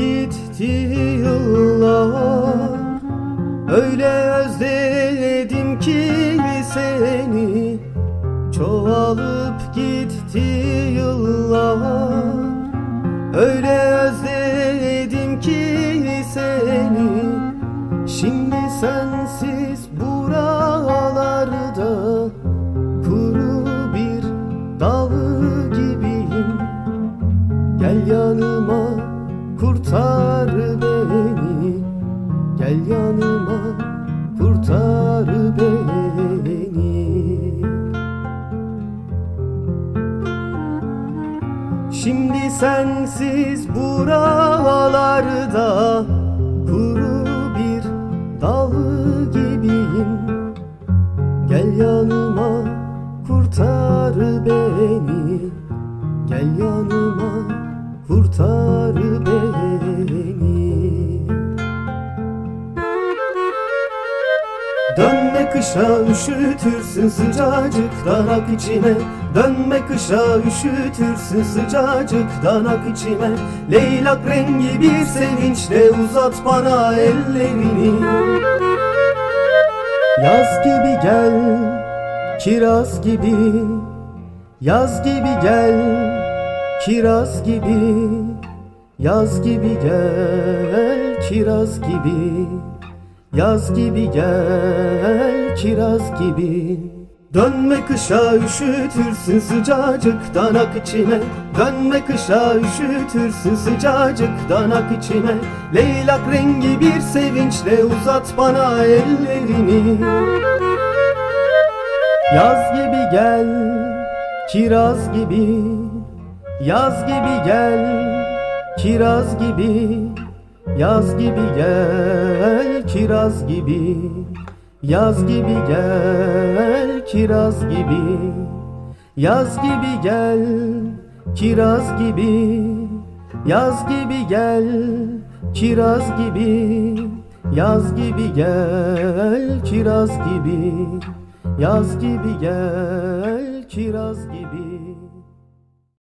gitti yıllar. Öyle özledim ki seni. Çoğalıp gitti yıllar. Öyle özledim ki seni. Şimdi sensiz buralarda Gel yanıma kurtar beni. Şimdi sensiz buralarda kışa üşütürsün sıcacık danak içime Dönme kışa üşütürsün sıcacık danak içime Leylak rengi bir sevinçle uzat bana ellerini. Yaz gibi gel, kiraz gibi. Yaz gibi gel, kiraz gibi. Yaz gibi gel, kiraz gibi Yaz gibi gel, kiraz gibi. Dönme kışa üşütürsün sıcacık danak içime Dönme kışa üşütürsün sıcacık danak içime Leylak rengi bir sevinçle uzat bana ellerini. Yaz gibi gel, kiraz gibi. Yaz gibi gel, kiraz gibi Yaz gibi gel, kiraz gibi. Yaz gibi gel, kiraz gibi. Yaz gibi gel, kiraz gibi. Yaz gibi gel, kiraz gibi. Yaz gibi gel, kiraz gibi. Yaz gibi gel, kiraz gibi